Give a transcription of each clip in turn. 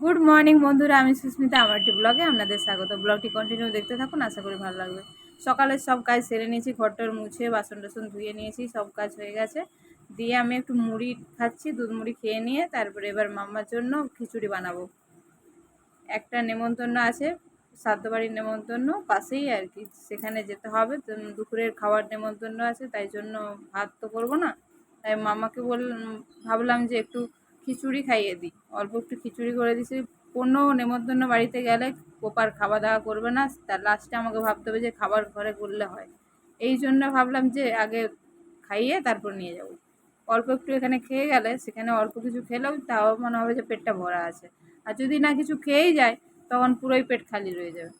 Good morning বন্ধুরা। আমি সুস্মিতা, আমার একটি ব্লগে আপনাদের স্বাগত। ব্লগটি কন্টিনিউ দেখতে থাকুন, আশা করি ভালো লাগবে। সকালের সব কাজ সেরে নিয়েছি, ঘরটর মুছে বাসন টাসন ধুয়ে নিয়েছি, সব কাজ হয়ে গেছে। দিয়ে আমি একটু মুড়ি খাচ্ছি, দুধ মুড়ি খেয়ে নিয়ে, তারপরে এবার মাম্মার জন্য খিচুড়ি বানাবো। একটা নেমন্তন্ন আছে সাদ্য বাড়ির নেমন্তন্ন, পাশেই আর কি, সেখানে যেতে হবে। দুপুরের খাওয়ার নেমন্তন্ন আছে, তাই জন্য ভাত তো করব না। তাই মামাকে বল, ভাবলাম যে একটু খিচুড়ি খাইয়ে দিই। অল্প একটু খিচুড়ি করে দিছি। কোনো নেমন্তন্ন বাড়িতে গেলে প্রপার খাওয়া দাওয়া করবে না। তার লাস্টে আমাকে ভাবতে হবে যে খাবার ঘরে করলে হয়। এই জন্য ভাবলাম যে আগে খাইয়ে তারপর নিয়ে যাব। অল্প একটু এখানে খেয়ে গেলে সেখানে অল্প কিছু খেলেও তাও মনে হবে যে পেটটা ভরা আছে। আর যদি না কিছু খেয়েই যায়, তখন পুরোই পেট খালি রয়ে যাবে।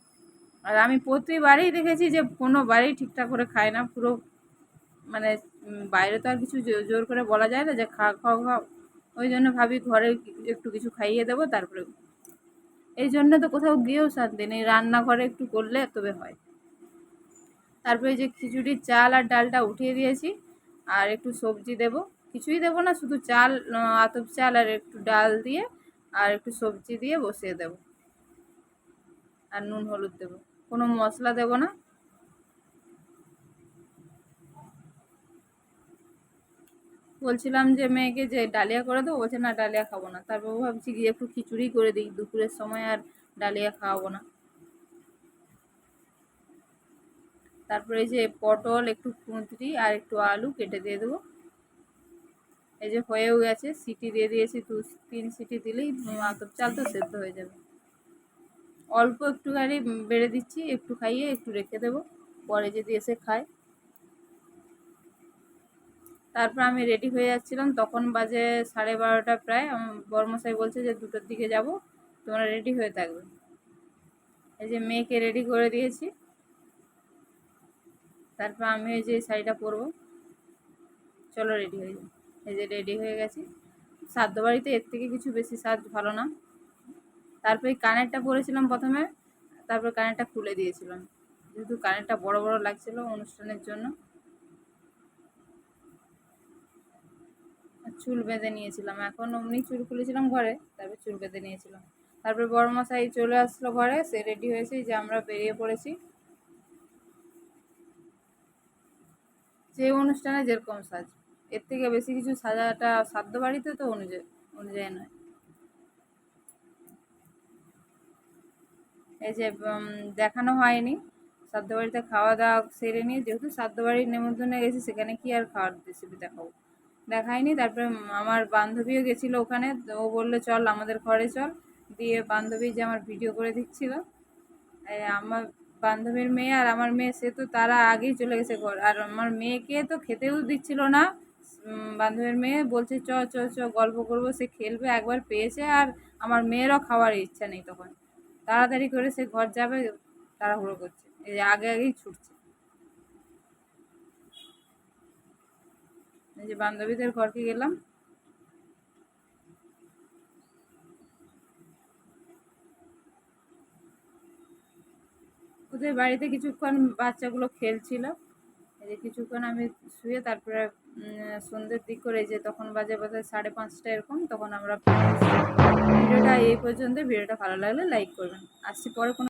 আর আমি প্রতিবারই দেখেছি যে কোনো বাড়ি ঠিকঠাক করে খায় না। পুরো মানে বাইরে তো আর কিছু জোর করে বলা যায় না যে খা খাও খাও ওই জন্য ভাবি ঘরে একটু কিছু খাইয়ে দেবো, তারপরে এই জন্য তো কোথাও গিয়েও শান্তি নেই। রান্নাঘরে একটু করলে তবে হয়। তারপরে যে খিচুড়ির চাল আর ডালটা উঠিয়ে দিয়েছি, আর একটু সবজি দেব। কিছুই দেবো না, শুধু চাল আতপ চাল আর একটু ডাল দিয়ে, আর একটু সবজি দিয়ে বসিয়ে দেব। আর নুন হলুদ দেবো। কোনো মশলা দেবো না। বলছিলাম যে মেয়েকে যে ডালিয়া করে দেবো, বলছে না, ডালিয়া খাব না। তারপর ভাবছি গিয়ে একটু খিচুড়ি করে দিই, দুপুরের সময় আর ডালিয়া খাওয়াবো না। তারপরে যে পটল, একটু কুঁদরি আর একটু আলু কেটে দিয়ে দেবো। এই যে হয়েও গেছে, সিটি দিয়ে দিয়েছি, দু, তিন সিটি দিলেই আতপ চাল তো সেদ্ধ হয়ে যাবে। অল্প একটুখানি বেড়ে দিচ্ছি, একটু খাইয়ে একটু রেখে দেবো, পরে যদি এসে খায়। তারপর আমি রেডি হয়ে যাচ্ছিলাম। তখন বাজে সাড়ে বারোটা প্রায়। বর্মশাই বলছে যে, দুটোর দিকে যাব। তোমরা রেডি হয়ে থাকবে। এই যে মেয়েকে রেডি করে দিয়েছি। তারপর আমি ওই যে শাড়িটা পরবো। চলো রেডি হয়ে যাই। এই যে রেডি হয়ে গেছি। সাধ্য বাড়িতে এর থেকে কিছু বেশি সাজ ভালো না। তারপরে কানেরটা পরেছিলাম প্রথমে। তারপর কানেরটা খুলে দিয়েছিলাম। যেহেতু কানেরটা বড় বড় লাগছিল অনুষ্ঠানের জন্য। চুল বেঁধে নিয়েছিলাম। এখন অমনি চুল খুলেছিলাম ঘরে, তারপর চুল বেঁধে নিয়েছিলাম। তারপর বড় মশাই চলে আসলো ঘরে, সে রেডি হয়েছে যে আমরা বেরিয়ে পড়েছি। যে অনুষ্ঠানে যেরকম সাজ, এর থেকে বেশি কিছু সাজাটা সাধ্য বাড়িতে তো অনুযায়ী অনুযায়ী নয়। এই যে দেখানো হয়নি, সাধ্য বাড়িতে খাওয়া দাওয়া সেরে নিয়ে, যেহেতু সাধ্য বাড়ির নেমন্তন্নে গেছি সেখানে কি আর খাওয়ার রেসিপি দেখাবো? দেখায়নি। তারপরে আমার বান্ধবীও গেছিল ওখানে। ও বলল, চল আমাদের ঘরে চল। দিয়ে বান্ধবী যে আমার ভিডিও করে দিচ্ছিল। আমার বান্ধবীর মেয়ে আর আমার মেয়ে, সে তো তারা আগেই চলে গেছে ঘর। আর আমার মেয়েকে তো খেতেও দিচ্ছিল না। বান্ধবীর মেয়ে বলছে, চ চ চ, গল্প করব, সে খেলবে, একবার পেয়েছে আর আমার মেয়েরও খাওয়ার ইচ্ছা নেই তখন। তাড়াতাড়ি করে সে ঘর যাবে, তাড়াহুড়ো করছে। এই আগে আগেই ছুটছে। এই যে বান্ধবীদের ঘরকে গেলাম। ওদের বাড়িতে কিছুক্ষণ বাচ্চাগুলো খেলছিল। এই যে কিছুক্ষণ আমি শুয়ে তারপরে সন্ধ্যের দিক করে যে তখন বাজে বাজে সাড়ে পাঁচটা এরকম, তখন আমরা ভিডিওটা এই পর্যন্ত ভিডিওটা ভালো লাগলে লাইক করবেন। আসছি পরে কোনো